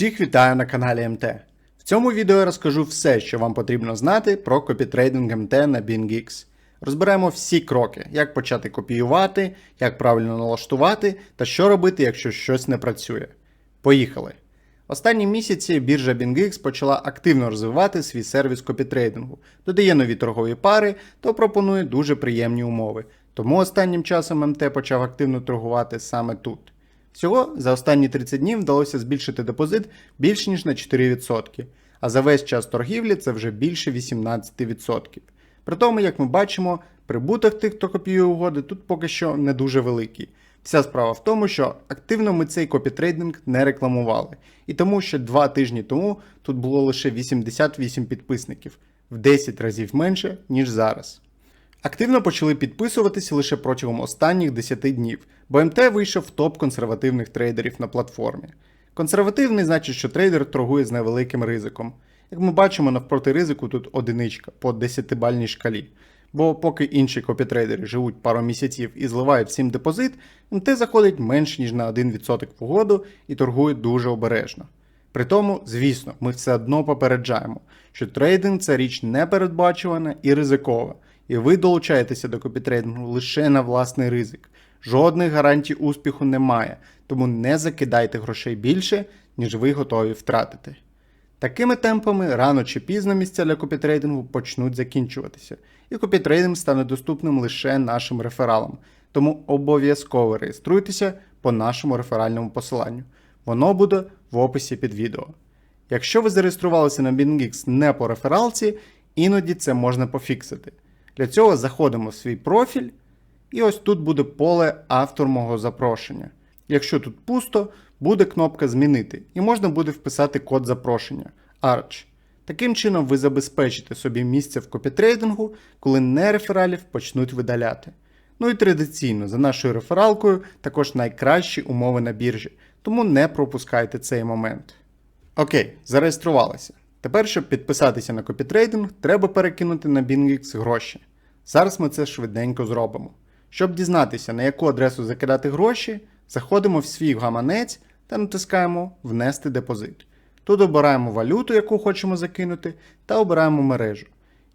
Всіх вітаю на каналі МТ. В цьому відео я розкажу все, що вам потрібно знати про копітрейдинг МТ на BingX. Розберемо всі кроки, як почати копіювати, як правильно налаштувати та що робити, якщо щось не працює. Поїхали! Останні місяці біржа BingX почала активно розвивати свій сервіс копітрейдингу, додає нові торгові пари та пропонує дуже приємні умови. Тому останнім часом МТ почав активно торгувати саме тут. Всього за останні 30 днів вдалося збільшити депозит більш ніж на 4%, а за весь час торгівлі це вже більше 18%. При тому, як ми бачимо, прибуток тих, хто копіює угоди, тут поки що не дуже великий. Вся справа в тому, що активно ми цей копітрейдинг не рекламували, і тому що два тижні тому тут було лише 88 підписників, в 10 разів менше, ніж зараз. Активно почали підписуватися лише протягом останніх 10 днів, бо МТ вийшов в топ консервативних трейдерів на платформі. Консервативний значить, що трейдер торгує з невеликим ризиком. Як ми бачимо, навпроти ризику тут одиничка по 10-бальній шкалі. Бо поки інші копітрейдери живуть пару місяців і зливають всім депозит, МТ заходить менш ніж на 1% в угоду і торгує дуже обережно. При тому, звісно, ми все одно попереджаємо, що трейдинг це річ непередбачувана і ризикова, і ви долучаєтеся до копітрейдингу лише на власний ризик. Жодних гарантій успіху немає, тому не закидайте грошей більше, ніж ви готові втратити. Такими темпами рано чи пізно місця для копітрейдингу почнуть закінчуватися, і копітрейдинг стане доступним лише нашим рефералам. Тому обов'язково реєструйтеся по нашому реферальному посиланню. Воно буде в описі під відео. Якщо ви зареєструвалися на BingX не по рефералці, іноді це можна пофіксити. Для цього заходимо в свій профіль, і ось тут буде поле автор мого запрошення. Якщо тут пусто, буде кнопка Змінити, і можна буде вписати код запрошення ARCH. Таким чином ви забезпечите собі місце в копітрейдингу, коли не рефералів почнуть видаляти. Ну і традиційно, за нашою рефералкою, також найкращі умови на біржі, тому не пропускайте цей момент. Окей, зареєструвалися. Тепер, щоб підписатися на копітрейдинг, треба перекинути на BingX гроші. Зараз ми це швиденько зробимо. Щоб дізнатися, на яку адресу закидати гроші, заходимо в свій гаманець та натискаємо Внести депозит. Тут обираємо валюту, яку хочемо закинути, та обираємо мережу.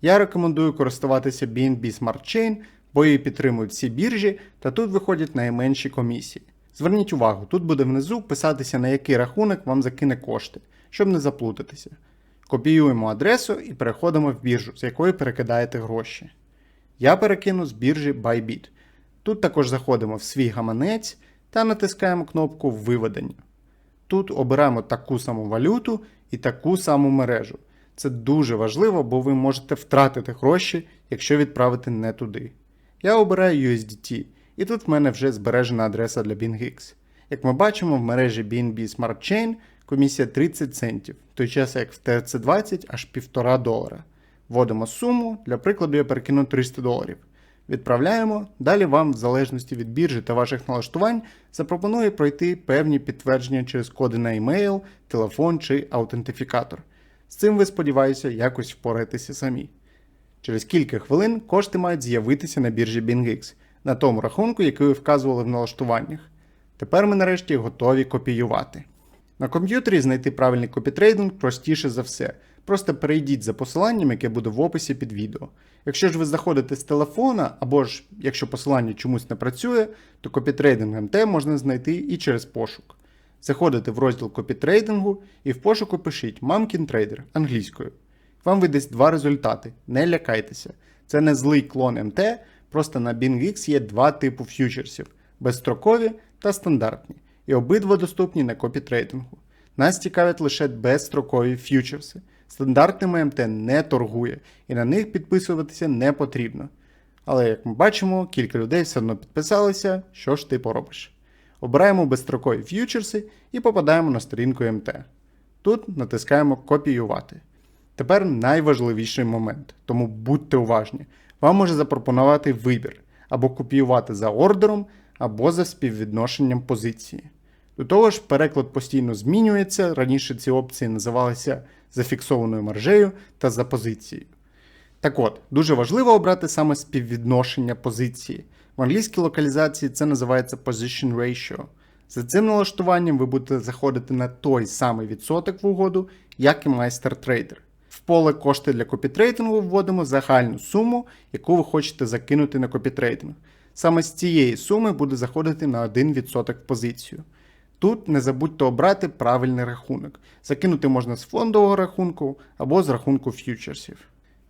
Я рекомендую користуватися BNB Smart Chain, бо її підтримують всі біржі, та тут виходять найменші комісії. Зверніть увагу, тут буде внизу писатися, на який рахунок вам закине кошти, щоб не заплутатися. Копіюємо адресу і переходимо в біржу, з якої перекидаєте гроші. Я перекину з біржі Bybit. Тут також заходимо в свій гаманець та натискаємо кнопку Виведення. Тут обираємо таку саму валюту і таку саму мережу. Це дуже важливо, бо ви можете втратити гроші, якщо відправити не туди. Я обираю USDT, і тут в мене вже збережена адреса для BingX. Як ми бачимо, в мережі BNB Smart Chain комісія 30 центів, в той час як в TRC20 аж 1,5 долара. Вводимо суму, для прикладу я перекину 300 доларів. Відправляємо, далі вам, в залежності від біржі та ваших налаштувань, запропонує пройти певні підтвердження через коди на емейл, телефон чи аутентифікатор. З цим ви сподіваюся якось впораєтеся самі. Через кілька хвилин кошти мають з'явитися на біржі BingX, на тому рахунку, який ви вказували в налаштуваннях. Тепер ми нарешті готові копіювати. На комп'ютері знайти правильний копітрейдинг простіше за все. Просто перейдіть за посиланням, яке буде в описі під відео. Якщо ж ви заходите з телефона, або ж якщо посилання чомусь не працює, то копітрейдинг МТ можна знайти і через пошук. Заходите в розділ копітрейдингу і в пошуку пишіть Мамкін трейдер англійською. Вам видасть два результати. Не лякайтеся. Це не злий клон МТ, просто на BingX є два типу ф'ючерсів безстрокові та стандартні, і обидва доступні на копітрейдингу. Нас цікавлять лише безстрокові ф'ючерси. Стандартними МТ не торгує, і на них підписуватися не потрібно. Але, як ми бачимо, кілька людей все одно підписалися, що ж ти поробиш. Обираємо безстрокові ф'ючерси і попадаємо на сторінку МТ. Тут натискаємо Копіювати. Тепер найважливіший момент, тому будьте уважні. Вам може запропонувати вибір або копіювати за ордером, або за співвідношенням позиції. До того ж, переклад постійно змінюється. Раніше ці опції називалися зафіксованою маржею та за позицією. Так от, дуже важливо обрати саме співвідношення позиції. В англійській локалізації це називається position ratio. За цим налаштуванням ви будете заходити на той самий відсоток в угоду, як і майстер трейдер. В поле кошти для копітрейдингу вводимо загальну суму, яку ви хочете закинути на копітрейдинг. Саме з цієї суми буде заходити на 1% в позицію. Тут не забудьте обрати правильний рахунок. Закинути можна з фондового рахунку або з рахунку ф'ючерсів.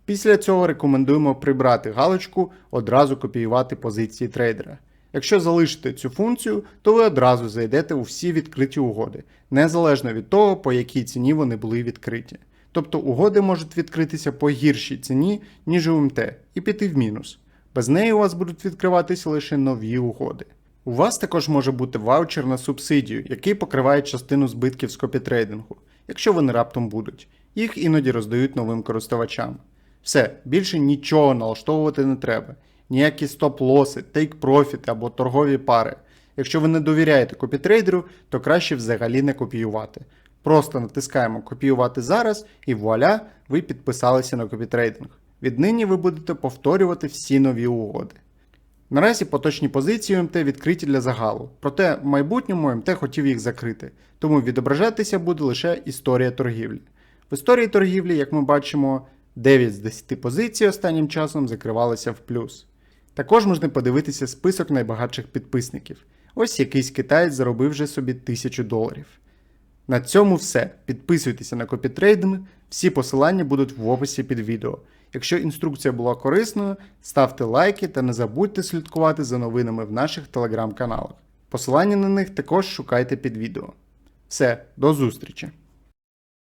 Після цього рекомендуємо прибрати галочку одразу копіювати позиції трейдера. Якщо залишите цю функцію, то ви одразу зайдете у всі відкриті угоди, незалежно від того, по якій ціні вони були відкриті. Тобто угоди можуть відкритися по гіршій ціні, ніж УМТ, і піти в мінус. Без неї у вас будуть відкриватися лише нові угоди. У вас також може бути ваучер на субсидію, який покриває частину збитків з копітрейдингу, якщо вони раптом будуть. Їх іноді роздають новим користувачам. Все, більше нічого налаштовувати не треба. Ніякі стоп-лоси, тейк-профіти або торгові пари. Якщо ви не довіряєте копітрейдеру, то краще взагалі не копіювати. Просто натискаємо копіювати зараз і вуаля, ви підписалися на копітрейдинг. Віднині ви будете повторювати всі нові угоди. Наразі поточні позиції МТ відкриті для загалу, проте в майбутньому МТ хотів їх закрити, тому відображатися буде лише історія торгівлі. В історії торгівлі, як ми бачимо, 9 з 10 позицій останнім часом закривалися в плюс. Також можна подивитися список найбагатших підписників. Ось якийсь китаєць заробив вже собі 1000 доларів. На цьому все. Підписуйтеся на копітрейдинг, всі посилання будуть в описі під відео. Якщо інструкція була корисною, ставте лайки та не забудьте слідкувати за новинами в наших телеграм-каналах. Посилання на них також шукайте під відео. Все, до зустрічі!